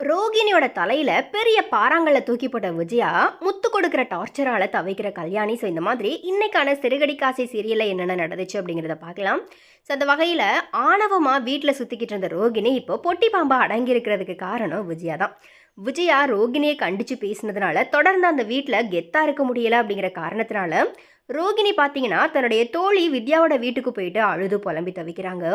ரோகிணியோட தலையில பெரிய பாறாங்கல்ல தூக்கி போட்ட விஜயா முத்து கொடுக்குற டார்ச்சரால தவிக்கிற கல்யாணி. ஸோ இந்த மாதிரி இன்னைக்கான சிறுகடி காசி சீரியல்ல என்னென்ன நடந்துச்சு அப்படிங்கிறத பார்க்கலாம். ஸோ அந்த வகையில் ஆணவமாக வீட்டில் சுற்றிக்கிட்டு இருந்த ரோகிணி இப்போ பொட்டி பாம்பா அடங்கி இருக்கிறதுக்கு காரணம் விஜயா தான். விஜயா ரோகிணியை கண்டிச்சு பேசினதுனால தொடர்ந்து அந்த வீட்டில் கெத்தாக இருக்க முடியல அப்படிங்கிற காரணத்தினால ரோகிணி பார்த்தீங்கன்னா தன்னுடைய தோழி வித்யாவோட வீட்டுக்கு போயிட்டு அழுது புலம்பி தவிக்கிறாங்க.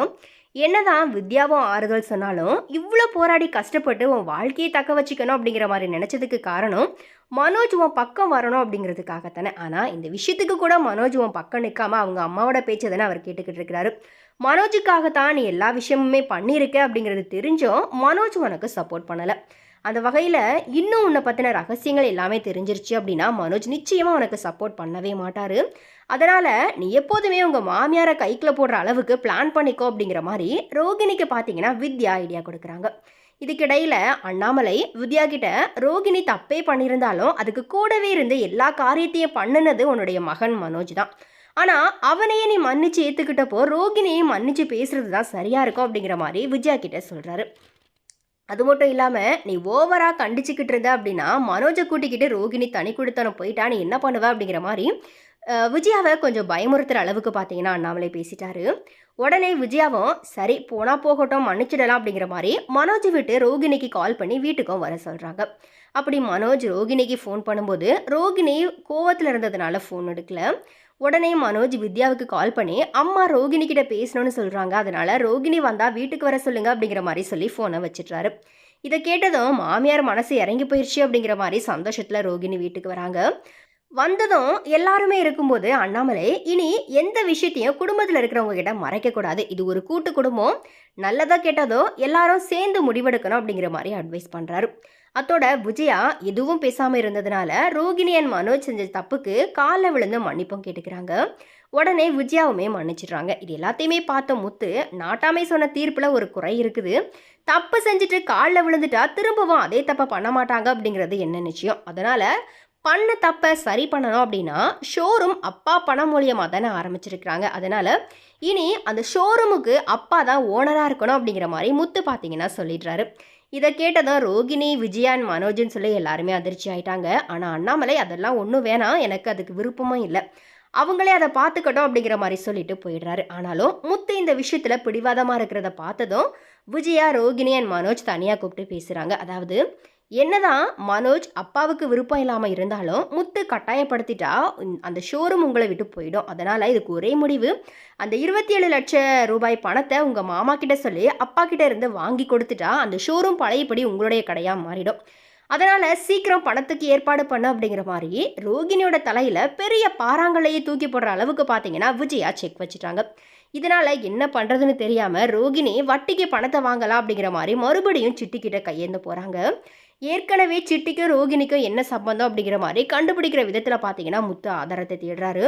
என்னதான் வித்யாவும் ஆறுதல் சொன்னாலும் இவ்வளோ போராடி கஷ்டப்பட்டு உன் வாழ்க்கையை தக்க வச்சுக்கணும் அப்படிங்கிற மாதிரி நினச்சதுக்கு காரணம் மனோஜ் உன் பக்கம் வரணும் அப்படிங்கிறதுக்காகத்தானே. ஆனால் இந்த விஷயத்துக்கு கூட மனோஜ் உன் பக்கம் நிற்காம அவங்க அம்மாவோட பேச்சை தானே அவர் கேட்டுக்கிட்டு இருக்கிறாரு. மனோஜுக்காகத்தான் நீ எல்லா விஷயமுமே பண்ணியிருக்க அப்படிங்கிறது தெரிஞ்சும் மனோஜ் உனக்கு சப்போர்ட் பண்ணலை. அந்த வகையில் இன்னும் உன்னை பற்றின ரகசியங்கள் எல்லாமே தெரிஞ்சிருச்சு அப்படின்னா மனோஜ் நிச்சயமாக உனக்கு சப்போர்ட் பண்ணவே மாட்டார். அதனால் நீ எப்போதுமே உங்கள் மாமியாரை கைக்கில் போடுற அளவுக்கு பிளான் பண்ணிக்கோ அப்படிங்கிற மாதிரி ரோகிணிக்கு பார்த்தீங்கன்னா வித்யா ஐடியா கொடுக்குறாங்க. இதுக்கிடையில் அண்ணாமலை வித்யா கிட்ட ரோகிணி தப்பே பண்ணியிருந்தாலும் அதுக்கு கூடவே இருந்து எல்லா காரியத்தையும் பண்ணுனது உன்னுடைய மகன் மனோஜ் தான். ஆனால் அவனையே நீ மன்னிச்சு ஏற்றுக்கிட்டப்போ ரோகிணியை மன்னிச்சு பேசுறது தான் சரியாக இருக்கும் அப்படிங்கிற மாதிரி வித்யா கிட்ட சொல்கிறாரு அது மட்டும் இல்லாமல் நீ ஓவராக கண்டிச்சுக்கிட்டு இருந்த அப்படின்னா மனோஜை கூட்டிக்கிட்டு ரோகிணி தனி கொடுத்தனம் போயிட்டா நீ என்ன பண்ணுவ அப்படிங்கிற மாதிரி விஜயாவை கொஞ்சம் பயமுறுத்துகிற அளவுக்கு பார்த்தீங்கன்னா அண்ணாமலை பேசிட்டாரு. உடனே விஜயாவும் சரி போனால் போகட்டும் மன்னிச்சிடலாம் அப்படிங்கிற மாதிரி மனோஜ் விட்டு ரோகிணிக்கு கால் பண்ணி வீட்டுக்கும் வர சொல்கிறாங்க அப்படி மனோஜ் ரோகிணிக்கு ஃபோன் பண்ணும்போது ரோகிணி கோவத்தில் இருந்ததுனால ஃபோன் எடுக்கல. உடனே மனோஜ் வித்யாவுக்கு கால் பண்ணி அம்மா ரோகிணி கிட்ட பேசணும்னு சொல்கிறாங்க அதனால ரோகிணி வந்தால் வீட்டுக்கு வர சொல்லுங்க அப்படிங்கிற மாதிரி சொல்லி ஃபோனை வச்சிட்றாரு. இதை கேட்டதும் மாமியார் மனசு இறங்கி போயிடுச்சு அப்படிங்கிற மாதிரி சந்தோஷத்தில் ரோகிணி வீட்டுக்கு வராங்க. வந்ததும் எல்லாருமே இருக்கும்போது அண்ணாமலை இனி எந்த விஷயத்தையும் குடும்பத்தில் இருக்கிறவங்க கிட்ட மறைக்கக்கூடாது. இது ஒரு கூட்டு குடும்பம். நல்லதாக கெட்டதோ எல்லாரும் சேர்ந்து முடிவெடுக்கணும் அப்படிங்கிற மாதிரி அட்வைஸ் பண்ணுறாரு அத்தோட விஜயா எதுவும் பேசாமல் இருந்ததுனால ரோகிணி அண்ட் மனோஜ் செஞ்ச தப்புக்கு காலில் விழுந்து மன்னிப்பும் கேட்டுக்கிறாங்க. உடனே விஜயாவுமே மன்னிச்சிடுறாங்க. இது எல்லாத்தையுமே பார்த்த முத்து நாட்டாமை சொன்ன தீர்ப்பில் ஒரு குறை இருக்குது. தப்பு செஞ்சுட்டு காலில் விழுந்துட்டா திரும்பவும் அதே தப்பை பண்ண மாட்டாங்க அப்படிங்கிறது என்ன நிச்சயம்? அதனால் பண்ண தப்பை சரி பண்ணணும் அப்படின்னா ஷோரூம் அப்பா பணம் மூலியமாக தானே ஆரம்பிச்சிருக்கிறாங்க. அதனால் இனி அந்த ஷோரூமுக்கு அப்பா தான் ஓனராக இருக்கணும் அப்படிங்கிற மாதிரி முத்து பார்த்தீங்கன்னா சொல்லிடுறாரு. இதை கேட்டதும் ரோகிணி விஜயான் மனோஜ்னு சொல்லி எல்லாருமே அதிர்ச்சி ஆயிட்டாங்க. ஆனால் அண்ணாமலை அதெல்லாம் ஒன்றும் வேணாம். எனக்கு அதுக்கு விருப்பமும் இல்லை. அவங்களே அதை பார்த்துக்கட்டும் அப்படிங்கிற மாதிரி சொல்லிட்டு போயிடுறாரு. ஆனாலும் முத்து இந்த விஷயத்தில் பிடிவாதமாக இருக்கிறத பார்த்ததும் விஜயா ரோகிணி அண்ட் மனோஜ் தனியாக கூப்பிட்டு பேசுகிறாங்க அதாவது என்னதான் மனோஜ் அப்பாவுக்கு விருப்பம் இல்லாமல் இருந்தாலும் முத்து கட்டாயப்படுத்திட்டா அந்த ஷோரூம் உங்களை விட்டு போயிடும். அதனால் இதுக்கு ஒரே முடிவு அந்த இருபத்தி ஏழு லட்சம் ரூபாய் பணத்தை உங்கள் மாமா கிட்ட சொல்லி அப்பா கிட்ட இருந்து வாங்கி கொடுத்துட்டா அந்த ஷோரூம் பழையபடி உங்களுடைய கடையாக மாறிடும். அதனால் சீக்கிரம் பணத்துக்கு ஏற்பாடு பண்ண அப்படிங்கிற மாதிரி ரோகிணியோட தலையில் பெரிய பாறாங்கல்லையே தூக்கி போடுற அளவுக்கு பார்த்தீங்கன்னா விஜயா செக் வச்சுட்டாங்க. இதனால் என்ன பண்ணுறதுன்னு தெரியாமல் ரோகிணி வட்டிக்கு பணத்தை வாங்கலாம் அப்படிங்கிற மாதிரி மறுபடியும் சிட்டிக்கிட்ட கையேந்து போகிறாங்க ஏற்கனவே சிட்டிக்கும் ரோகிணிக்கும் என்ன சம்பந்தம் அப்படிங்கிற மாதிரி கண்டுபிடிக்கிற விதத்தில் பார்த்தீங்கன்னா முத்து ஆதாரத்தை தேடுறாரு.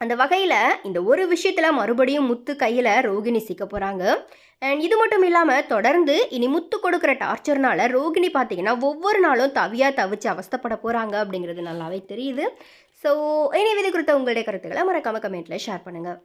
அந்த வகையில் இந்த ஒரு விஷயத்தில் மறுபடியும் முத்து கையில் ரோகிணி சிக்க போகிறாங்க அண்ட் இது மட்டும் இல்லாமல் தொடர்ந்து இனி முத்து கொடுக்குற டார்ச்சர்னால ரோகிணி பார்த்தீங்கன்னா ஒவ்வொரு நாளும் தவியாக தவிச்சு அவஸ்தப்பட போகிறாங்க அப்படிங்கிறது நல்லாவே தெரியுது. ஸோ இனி விதை குறித்த உங்களுடைய கருத்துக்களை மறக்காம கமெண்ட்டில் ஷேர் பண்ணுங்கள்